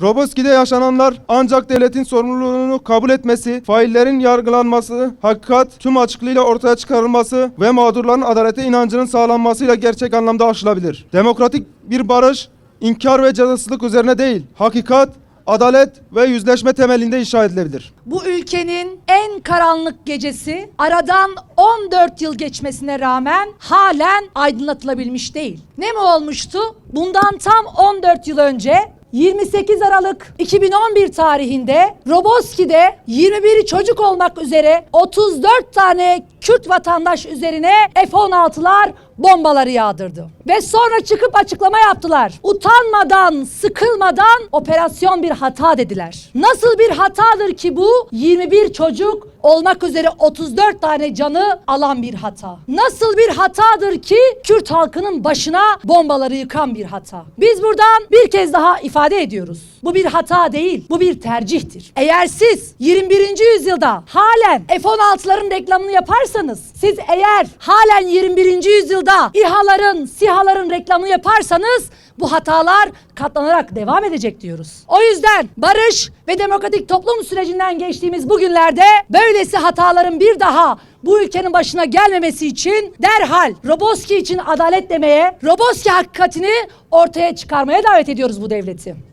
Roboski'de yaşananlar ancak devletin sorumluluğunu kabul etmesi, faillerin yargılanması, hakikat tüm açıklığıyla ortaya çıkarılması ve mağdurların adalete inancının sağlanmasıyla gerçek anlamda aşılabilir. Demokratik bir barış, inkar ve cezasızlık üzerine değil, hakikat, adalet ve yüzleşme temelinde inşa edilebilir. Bu ülkenin en karanlık gecesi aradan 14 yıl geçmesine rağmen halen aydınlatılabilmiş değil. Ne mi olmuştu? Bundan tam 14 yıl önce 28 Aralık 2011 tarihinde Roboski'de 21 çocuk olmak üzere 34 tane Kürt vatandaş üzerine F-16'lar bombaları yağdırdı. Ve sonra çıkıp açıklama yaptılar. Utanmadan, sıkılmadan operasyon bir hata dediler. Nasıl bir hatadır ki bu? 21 çocuk olmak üzere 34 tane canı alan bir hata. Nasıl bir hatadır ki Kürt halkının başına bombaları yıkan bir hata. Biz buradan bir kez daha ifade ediyoruz. Bu bir hata değil, bu bir tercihtir. Eğer siz 21. yüzyılda halen F-16'ların reklamını yaparsanız, siz eğer halen 21. yüzyılda İHA'ların, SİHA'ların reklamını yaparsanız bu hatalar katlanarak devam edecek diyoruz. O yüzden barış ve demokratik toplum sürecinden geçtiğimiz bu günlerde böylesi hataların bir daha bu ülkenin başına gelmemesi için derhal Roboski için adalet demeye, Roboski hakikatini ortaya çıkarmaya davet ediyoruz bu devleti.